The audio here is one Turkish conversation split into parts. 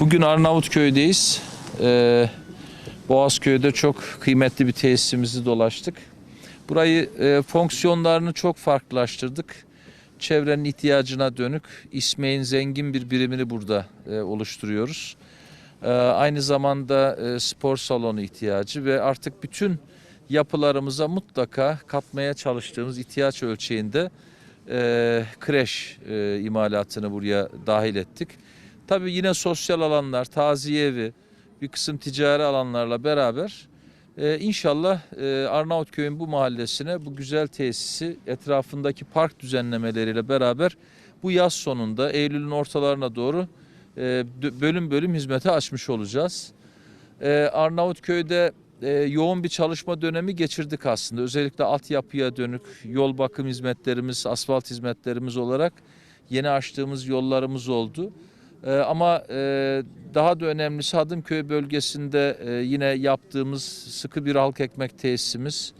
Bugün Arnavutköy'deyiz. Ee, Boğazköy'de çok kıymetli bir tesisimizi dolaştık. Burayı e, fonksiyonlarını çok farklılaştırdık. Çevrenin ihtiyacına dönük İsmek'in zengin bir birimini burada e, oluşturuyoruz. Ee, aynı zamanda e, spor salonu ihtiyacı ve artık bütün yapılarımıza mutlaka katmaya çalıştığımız ihtiyaç ölçeğinde e, kreş e, imalatını buraya dahil ettik. Tabii yine sosyal alanlar, taziye evi, bir kısım ticari alanlarla beraber e, inşallah e, Arnavutköy'ün bu mahallesine bu güzel tesisi etrafındaki park düzenlemeleriyle beraber bu yaz sonunda Eylül'ün ortalarına doğru e, bölüm bölüm hizmete açmış olacağız. E, Arnavutköy'de e, yoğun bir çalışma dönemi geçirdik aslında. Özellikle altyapıya dönük yol bakım hizmetlerimiz, asfalt hizmetlerimiz olarak yeni açtığımız yollarımız oldu. Ee, ama e, daha da önemlisi Hadımköy bölgesinde e, yine yaptığımız sıkı bir halk ekmek tesisimiz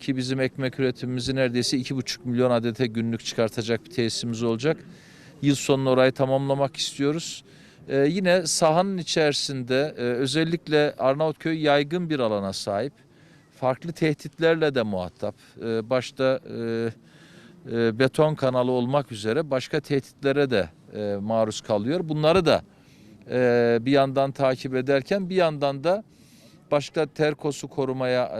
ki bizim ekmek üretimimizi neredeyse 2,5 milyon adete günlük çıkartacak bir tesisimiz olacak. Yıl sonuna orayı tamamlamak istiyoruz. Ee, yine sahanın içerisinde e, özellikle Arnavutköy yaygın bir alana sahip. Farklı tehditlerle de muhatap. Ee, başta e, e, beton kanalı olmak üzere başka tehditlere de e, maruz kalıyor. Bunları da e, bir yandan takip ederken bir yandan da başka terkosu korumaya e,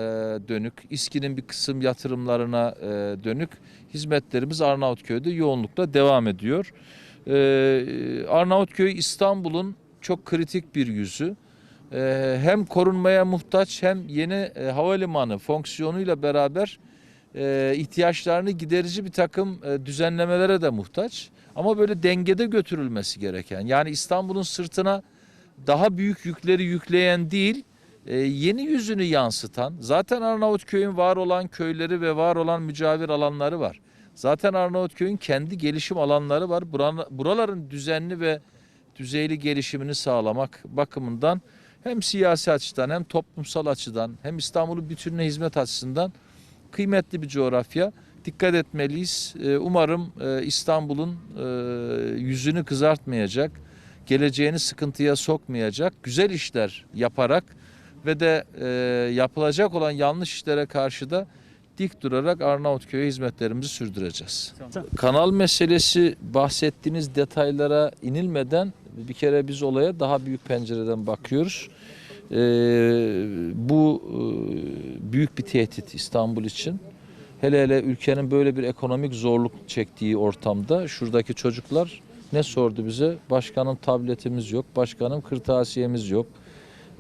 dönük, İSKİ'nin bir kısım yatırımlarına e, dönük hizmetlerimiz Arnavutköy'de yoğunlukla devam ediyor. E, Arnavutköy İstanbul'un çok kritik bir yüzü. E, hem korunmaya muhtaç hem yeni e, havalimanı fonksiyonuyla beraber e, ihtiyaçlarını giderici bir takım e, düzenlemelere de muhtaç. Ama böyle dengede götürülmesi gereken. Yani İstanbul'un sırtına daha büyük yükleri yükleyen değil, e, yeni yüzünü yansıtan. Zaten Arnavutköy'ün var olan köyleri ve var olan mücavir alanları var. Zaten Arnavutköy'ün kendi gelişim alanları var. Buraların düzenli ve düzeyli gelişimini sağlamak bakımından hem siyasi açıdan hem toplumsal açıdan hem İstanbul'un bütününe hizmet açısından kıymetli bir coğrafya. Dikkat etmeliyiz. Ee, Umarım e, İstanbul'un e, yüzünü kızartmayacak, geleceğini sıkıntıya sokmayacak, güzel işler yaparak ve de e, yapılacak olan yanlış işlere karşı da dik durarak Arnavutköy'e hizmetlerimizi sürdüreceğiz. Kanal meselesi bahsettiğiniz detaylara inilmeden bir kere biz olaya daha büyük pencereden bakıyoruz. Ee, bu e, büyük bir tehdit İstanbul için. Hele hele ülkenin böyle bir ekonomik zorluk çektiği ortamda şuradaki çocuklar ne sordu bize? Başkanım tabletimiz yok, başkanım kırtasiyemiz yok.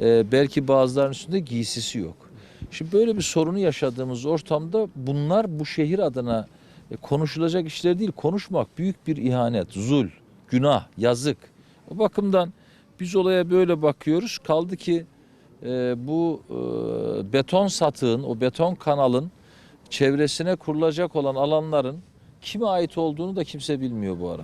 Ee, belki bazılarının üstünde giysisi yok. Şimdi böyle bir sorunu yaşadığımız ortamda bunlar bu şehir adına e, konuşulacak işler değil. Konuşmak büyük bir ihanet, zul, günah, yazık. O bakımdan biz olaya böyle bakıyoruz. Kaldı ki e, bu e, beton satığın, o beton kanalın çevresine kurulacak olan alanların kime ait olduğunu da kimse bilmiyor bu arada.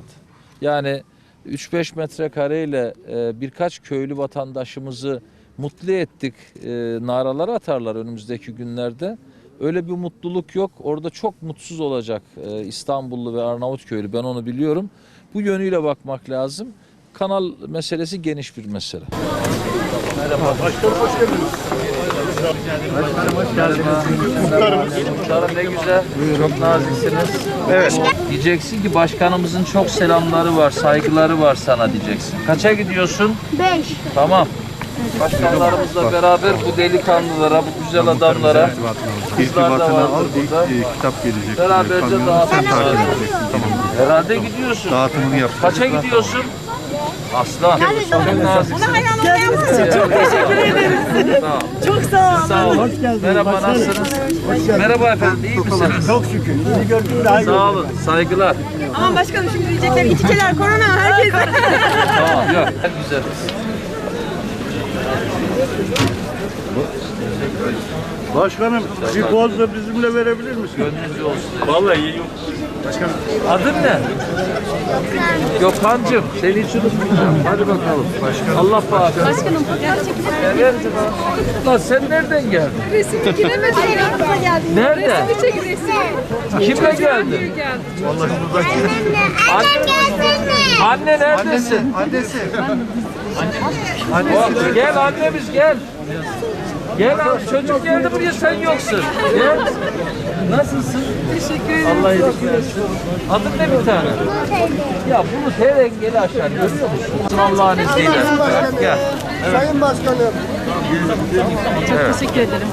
Yani 3-5 metrekareyle e, birkaç köylü vatandaşımızı mutlu ettik e, naralar atarlar önümüzdeki günlerde. Öyle bir mutluluk yok. Orada çok mutsuz olacak e, İstanbullu ve Arnavutköylü ben onu biliyorum. Bu yönüyle bakmak lazım. Kanal meselesi geniş bir mesele. Muhtarım ne güzel. Çok naziksiniz. Evet. Diyeceksin ki başkanımızın çok selamları var, saygıları var sana diyeceksin. Kaça gidiyorsun? Beş. Tamam. Başkanlarımızla beraber bu delikanlılara, bu güzel adamlara, kızlar da vardır burada. kitap gelecek. Beraberce dağıtım Tamam. Herhalde gidiyorsun. Dağıtımını yap. Kaça gidiyorsun? Aslan. Çok naziksin. Çok teşekkür ederiz. Sağ ol. Çok sağ olun. Sağ olun. Merhaba nasılsınız? Merhaba efendim iyi misiniz? Çok şükür. Sizi gördüm daha iyi. Sağ olun. Saygılar. Aman başkanım şimdi diyecekler içkiler korona herkes. Tamam yok. Güzel. Başkanım bir poz da bizimle verebilir misin? Gönlünüzce olsun. Vallahi iyi yok. Adın ne? Gökhan'cığım seni hiç unutmayacağım. Hadi bakalım. Allah bağışlasın. Başkanım fotoğraf çekildi. Evet. Lan sen nereden geldin? Resim çekilemedi. Hayır aklıma geldi. Nerede? Resim çek resim. Kimle geldin? Vallahi şurada. Anne, anne neredesin? Annesi. O- Gel annemiz gel. Gel abi çocuk geldi buraya sen yoksun. Gel. Nasılsın? Teşekkür ederim. Allah iyilik versin. Adın ne bir tane? Ya bunu teren gel aşağı görüyor musun? Allah'ın izniyle. Gel. Sayın Başkanım. Teşekkür ederim.